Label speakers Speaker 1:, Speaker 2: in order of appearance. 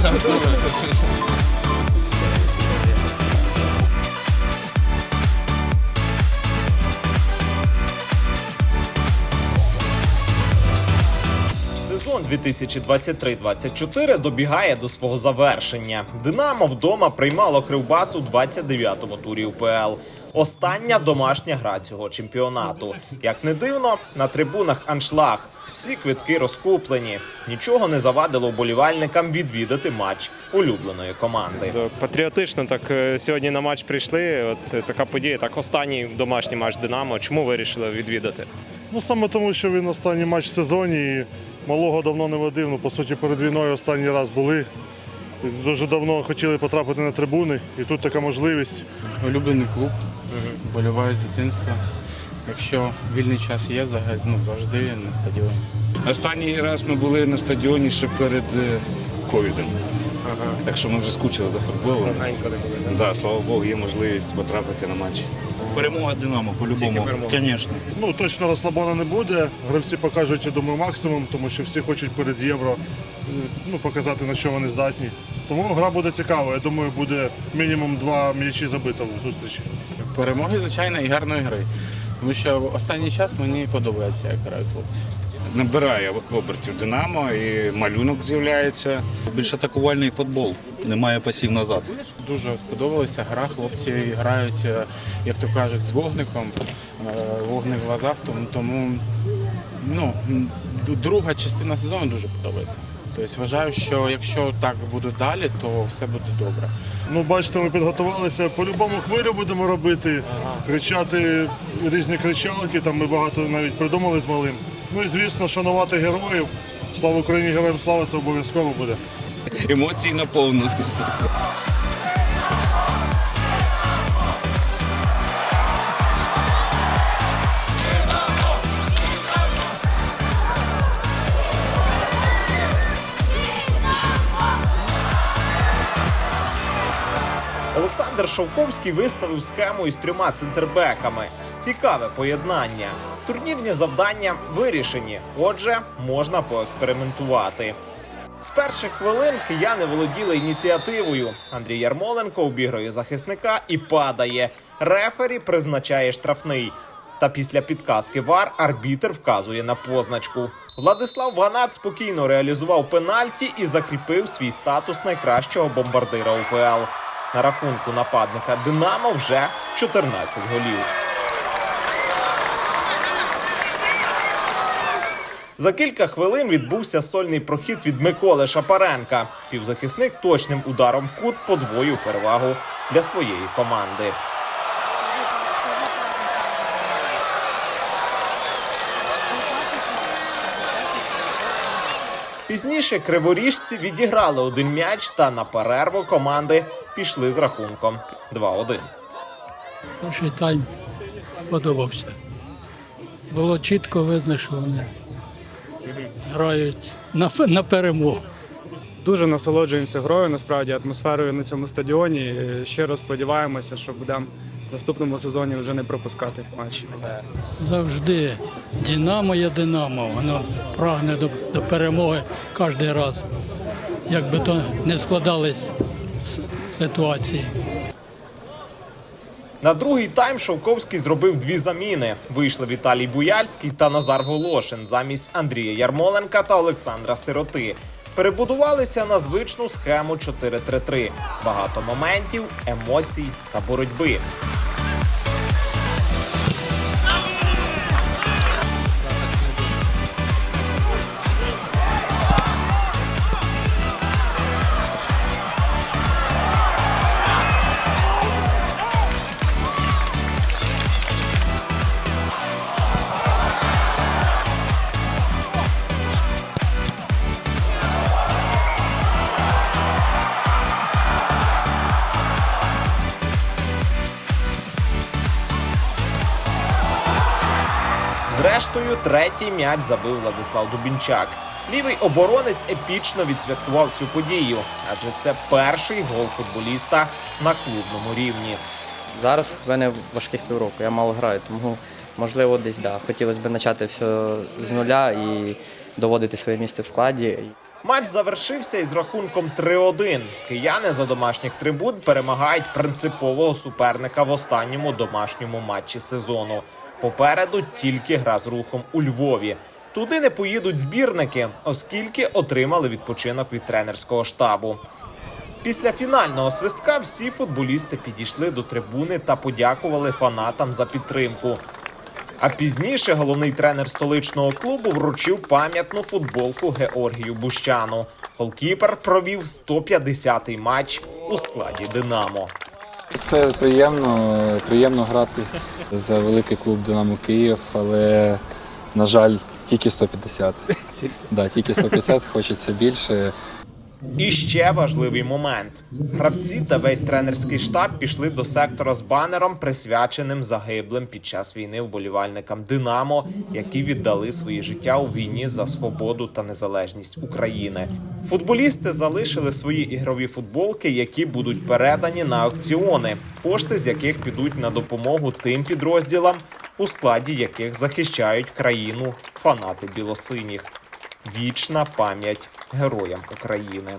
Speaker 1: 上次我了 Сезон 2023-24 добігає до свого завершення. Динамо вдома приймало Кривбас у 29-му турі УПЛ. Остання домашня гра цього чемпіонату. Як не дивно, на трибунах аншлаг. Всі квитки розкуплені. Нічого не завадило вболівальникам відвідати матч улюбленої команди.
Speaker 2: Патріотично так е, сьогодні на матч прийшли. От е, така подія. Так, останній домашній матч Динамо. Чому вирішили відвідати?
Speaker 3: Ну саме тому, що він останній матч в сезоні і малого давно не водив. Ну, по суті, перед війною останній раз були. І Дуже давно хотіли потрапити на трибуни, і тут така можливість.
Speaker 4: Улюблений клуб, боліваю з дитинства. Якщо вільний час є, ну, завжди на стадіоні.
Speaker 5: Останній раз ми були на стадіоні ще перед е, ковідом. Так що ми вже скучили за футболом.
Speaker 2: Не були.
Speaker 5: Да, слава Богу, є можливість потрапити на матч.
Speaker 6: Перемога Динамо, по-любому. Звісно.
Speaker 3: Ну точно розслабона не буде. Гравці покажуть, я думаю, максимум, тому що всі хочуть перед євро е, ну, показати, на що вони здатні. Тому гра буде цікава. Я думаю, буде мінімум два м'ячі забито в зустрічі.
Speaker 4: Перемоги, звичайно, і гарної гри. Тому що останній час мені подобається, як грають хлопці.
Speaker 5: Набирає обертів Динамо і малюнок з'являється.
Speaker 6: Більш атакувальний футбол. Немає пасів назад.
Speaker 4: Дуже сподобалася гра. Хлопці грають, е, як то кажуть, з вогником, е, вогник в глазах. Тому, тому ну, друга частина сезону дуже подобається. Тобто вважаю, що якщо так буде далі, то все буде добре.
Speaker 3: Ну, бачите, ми підготувалися. По-любому хвилю будемо робити, кричати різні кричалки. Там ми багато навіть придумали з малим. Ну і звісно, шанувати героїв. Слава Україні, героям слава, це обов'язково буде.
Speaker 5: Емоції наповну.
Speaker 1: Олександр Шовковський виставив схему із трьома центрбеками. Цікаве поєднання. Турнірні завдання вирішені, отже, можна поекспериментувати. З перших хвилин кияни володіли ініціативою. Андрій Ярмоленко обігрує захисника і падає. Рефері призначає штрафний. Та після підказки ВАР арбітр вказує на позначку. Владислав Ванат спокійно реалізував пенальті і закріпив свій статус найкращого бомбардира УПЛ. На рахунку нападника Динамо вже 14 голів. За кілька хвилин відбувся сольний прохід від Миколи Шапаренка. Півзахисник точним ударом в кут подвоїв перевагу для своєї команди. Пізніше криворіжці відіграли один м'яч та на перерву команди пішли з рахунком 2-1.
Speaker 7: Перший тайм сподобався. Було чітко видно, що вони грають на, на перемогу.
Speaker 8: Дуже насолоджуємося грою, насправді атмосферою на цьому стадіоні. І Щиро сподіваємося, що будемо в наступному сезоні вже не пропускати матчі.
Speaker 7: Завжди Динамо є Динамо, воно прагне до, до перемоги кожен раз. Як би то не складались ситуації.
Speaker 1: На другий тайм Шовковський зробив дві заміни. Вийшли Віталій Буяльський та Назар Волошин замість Андрія Ярмоленка та Олександра Сироти. Перебудувалися на звичну схему 4-3-3. Багато моментів, емоцій та боротьби. Зрештою, третій м'яч забив Владислав Дубінчак. Лівий оборонець епічно відсвяткував цю подію, адже це перший гол футболіста на клубному рівні.
Speaker 9: Зараз в мене важких півроку, я мало граю, тому можливо десь да. Хотілося б почати все з нуля і доводити своє місце в складі.
Speaker 1: Матч завершився із рахунком 3-1. Кияни за домашніх трибун перемагають принципового суперника в останньому домашньому матчі сезону. Попереду тільки гра з рухом у Львові. Туди не поїдуть збірники, оскільки отримали відпочинок від тренерського штабу. Після фінального свистка всі футболісти підійшли до трибуни та подякували фанатам за підтримку. А пізніше головний тренер столичного клубу вручив пам'ятну футболку Георгію Бущану. Голкіпер провів 150-й матч у складі Динамо.
Speaker 10: Це приємно, приємно грати за великий клуб Динамо Київ, але, на жаль, тільки 150. Да, тільки 150, хочеться більше.
Speaker 1: І ще важливий момент: гравці та весь тренерський штаб пішли до сектора з банером, присвяченим загиблим під час війни вболівальникам Динамо, які віддали свої життя у війні за свободу та незалежність України. Футболісти залишили свої ігрові футболки, які будуть передані на аукціони, кошти з яких підуть на допомогу тим підрозділам, у складі яких захищають країну фанати білосиніх. Вічна пам'ять героям України.